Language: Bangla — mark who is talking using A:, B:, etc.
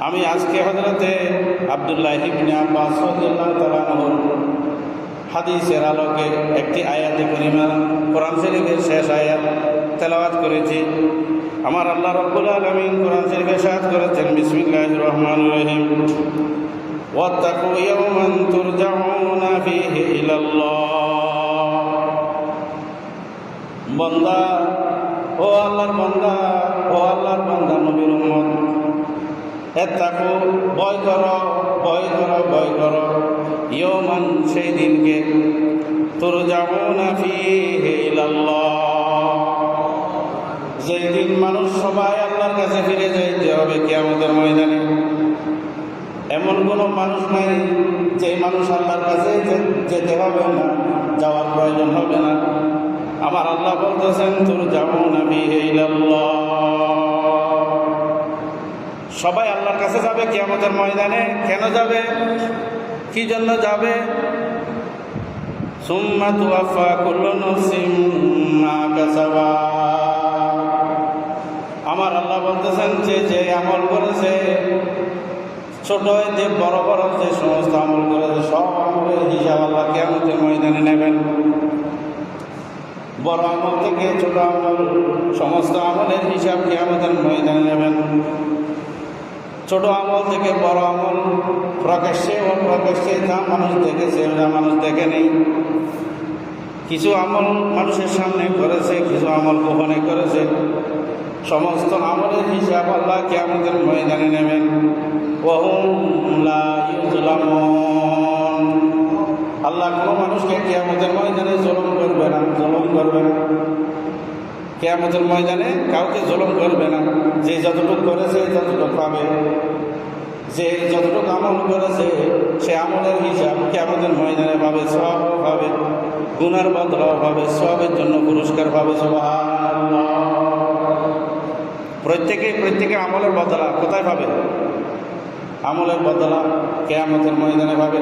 A: আমি আজকে হজরতে আবদুল্লাহ ইবনে হাদিসের আলোকে একটি আয়াতে করিমা কোরআন শরীফের শেষ আয়াত তেলাওয়াত করেছি। আমার আল্লাহ রব্বুল আলমিন কোরআন শরীফে সাদ করেছেন বিসমিল্লাহ রহমান রহিম। বন্দা, ও আল্লাহর বন্দা, ও আল্লাহর বন্দা, নবীর এত্তাকু ভয় কর, ভয় করো ভয় করো। ইয়মান সেই দিনকে তোর যাব না যেই দিন মানুষ সবাই আল্লাহর কাছে ফিরে যাইতে হবে কি আমাদের ময়দানে। এমন কোনো মানুষ নাই যে মানুষ আল্লাহর কাছে যেতে হবে না, যাওয়ার প্রয়োজন হবে না। আমার আল্লাহ বলতেছেন তোর যাব না ইলাল্লাহ। সবাই আল্লাহর কাছে যাবে কি আমাদের ময়দানে কেন যাবে, কি জন্য যাবে। আমার আল্লাহ বলতেছেন যে যে আমল করেছে, ছোট যে, বড় বড় যে সমস্ত আমল করেছে, সব আমলের হিসাব আল্লাহ কেমতের ময়দানে নেবেন বড় আমল থেকে ছোট আমল, সমস্ত আমলের হিসাব নেবেন ছোট আমল থেকে বড় আমল। প্রকাশ্যে ও প্রকাশ্যে যা মানুষ দেখেছে ওরা মানুষ দেখে নেই। কিছু আমল মানুষের সামনে করেছে, কিছু আমল গোপনে করেছে। সমস্ত আমলের হিসাব আল্লাহ কে আমাদের ময়দানে নেবেন। আল্লাহ কোনো মানুষকে কে আমাদের ময়দানে জলম করবে না, জলম করবে না। কেয়ামতের ময়দানে কাউকে জুলুম করবে না। যে যতটুকু করেছে, ততটুকু পাবে। যে যতটুকু আমল করেছে, সে আমলের হিসাব কেয়ামতের ময়দানে পাবে, সব পাবে। গুনার বদলাও পাবে, সবের জন্য পুরস্কার পাবে, সুবহানাল্লাহ। প্রত্যেকে প্রত্যেকে আমলের বদলা কোথায় পাবে? আমলের বদলা কেয়ামতের ময়দানে পাবে।